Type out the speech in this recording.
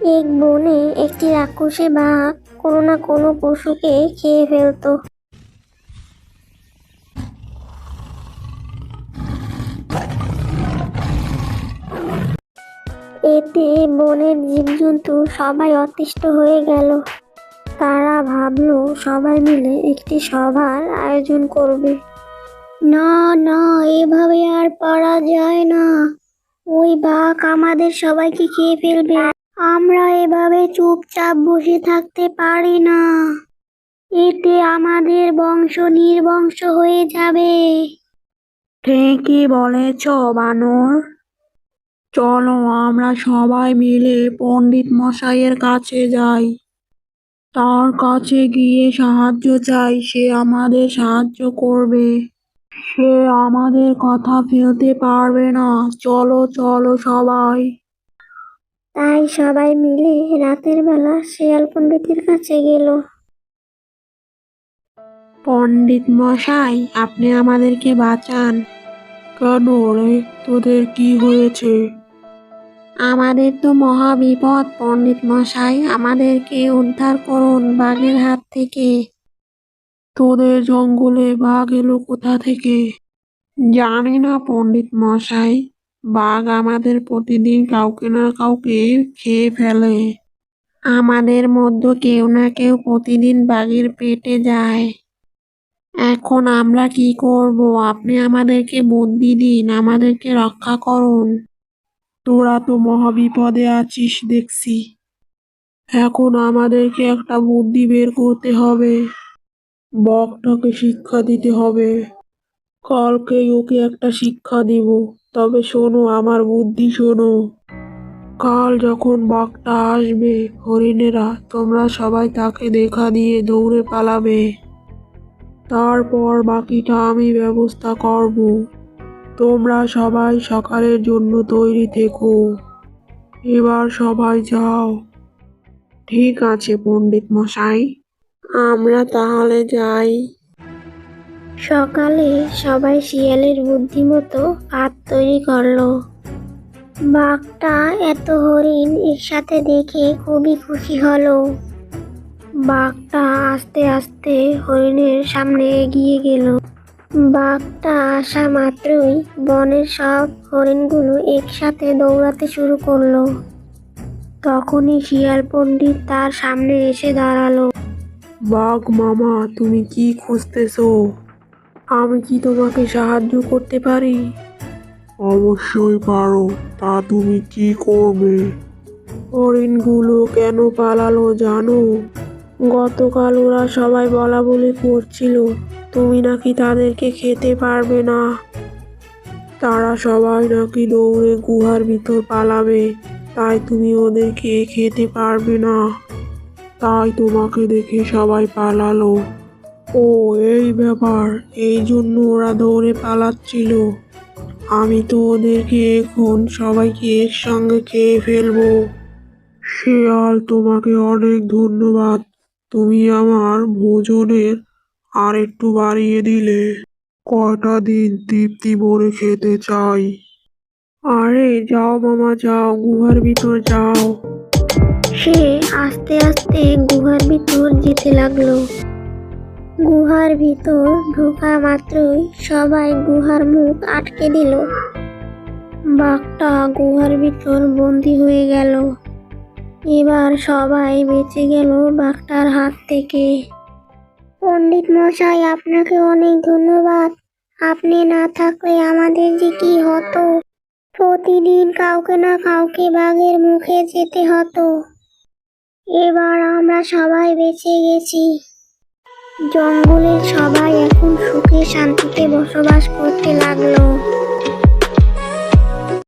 এক বনে একটি রাক্ষসী বাঘ কোনো না কোনো পশুকে খেয়ে ফেলতো। এতে বনের জীবজন্তু সবাই অতিষ্ঠ হয়ে গেল। তারা ভাবলো, সবাই মিলে একটি সভার আয়োজন করবে। না না, এভাবে আর পারা যায় না। ওই বাঘ আমাদের সবাইকে খেয়ে ফেলবে। আমরা এভাবে চুপচাপ বসে থাকতে পারি না। এতে আমাদের বংশ নির্বংশ হয়ে যাবে। ঠিকই বলেছ, বানর। চলো আমরা সবাই মিলে পণ্ডিত মশাইয়ের কাছে যাই। তার কাছে গিয়ে সাহায্য চাই, সে আমাদের সাহায্য করবে। সে আমাদের কথা ফেলতে পারবে না। চলো চলো সবাই। তাই সবাই মিলে রাতের বেলা শেয়াল পণ্ডিতের কাছে গেল। পণ্ডিত মশাই আপনি আমাদেরকে বাঁচান। কেন রে? তোদের কি হয়েছে? আমাদের তো মহা বিপদ পণ্ডিত মশাই। আমাদেরকে উদ্ধার করুন বাঘের হাত থেকে। তোদের জঙ্গলে বাঘ এলো কোথা থেকে? জানি না পণ্ডিত মশাই। বাঘ আমাদের প্রতিদিন কাউকে না কাউকে খেয়ে ফেলে। আমাদের মধ্যে কেউ না কেউ প্রতিদিন বাঘের পেটে যায়। এখন আমরা কি করব? আপনি আমাদেরকে বুদ্ধি দিন, আমাদেরকে রক্ষা করুন। তোরা তো মহাবিপদে আছিস, দেখছি। এখন আমাদেরকে একটা বুদ্ধি বের করতে হবে। বকটাকে শিক্ষা দিতে হবে। কালকেই ওকে একটা শিক্ষা দিব। তবে শোনো, আমার বুদ্ধি শোনো। কাল যখন বাঘটা আসবে, হরিণেরা, তোমরা সবাই তাকে দেখা দিয়ে দৌড়ে পালাবে। তারপর বাকিটা আমি ব্যবস্থা করব। তোমরা সবাই সকালের জন্য তৈরি থেকো। এবার সবাই যাও। ঠিক আছে, পণ্ডিত মশাই। আমরা তাহলে যাই। সকালে সবাই শিয়ালের বুদ্ধি মতো ভাত তৈরি করল। বাঘটা এত হরিণ একসাথে দেখে খুবই খুশি হলো। বাঘটা আস্তে আস্তে হরিণের সামনে এগিয়ে গেল। বাঘটা আসা মাত্রই বনের সব হরিণগুলো একসাথে দৌড়াতে শুরু করল। তখনই শিয়াল পণ্ডিত তার সামনে এসে দাঁড়াল। বাঘ মামা, তুমি কি খুঁজতেছো? আমি কি তোমাকে সাহায্য করতে পারি? অবশ্যই পারো। তা তুমি কি করবে? হরিণগুলো কেন পালালো জানো? গতকাল ওরা সবাই বলা বলি করছিল তুমি নাকি তাদেরকে খেতে পারবে না। তারা সবাই নাকি দৌড়ে গুহার ভিতর পালাবে তাই তুমি ওদেরকে খেতে পারবে না। তাই তোমাকে দেখে সবাই পালালো। ও এই ব্যাপার এই জন্য ওরা দৌড়ে পালাচ্ছিল। আমি তো ওদেরকে এখন সবাইকে একসঙ্গে খেয়ে ফেলব। শেয়াল তোমাকে অনেক ধন্যবাদ। তুমি আমার ভোজনের আর একটু বাড়িয়ে দিলে। কয়টা দিন তৃপ্তি ভরে খেতে চাই। আরে যাও মামা যাও গুহার ভিতর যাও। সে আস্তে আস্তে গুহার ভিতর যেতে লাগল। গুহার ভিতর ঢোকা মাত্রই সবাই গুহার মুখ আটকে দিল। বাঘটা গুহার ভিতর বন্দি হয়ে গেল। এবার সবাই বেঁচে গেল বাঘটার হাত থেকে। পণ্ডিত মশাই, আপনাকে অনেক ধন্যবাদ। আপনি না থাকলে আমাদের যে কি হতো? প্রতিদিন কাউকে না কাউকে বাঘের মুখে যেতে হতো। এবার আমরা সবাই বেঁচে গেছি। জঙ্গলের সবাই এখন সুখে শান্তিতে বসবাস করতে লাগল।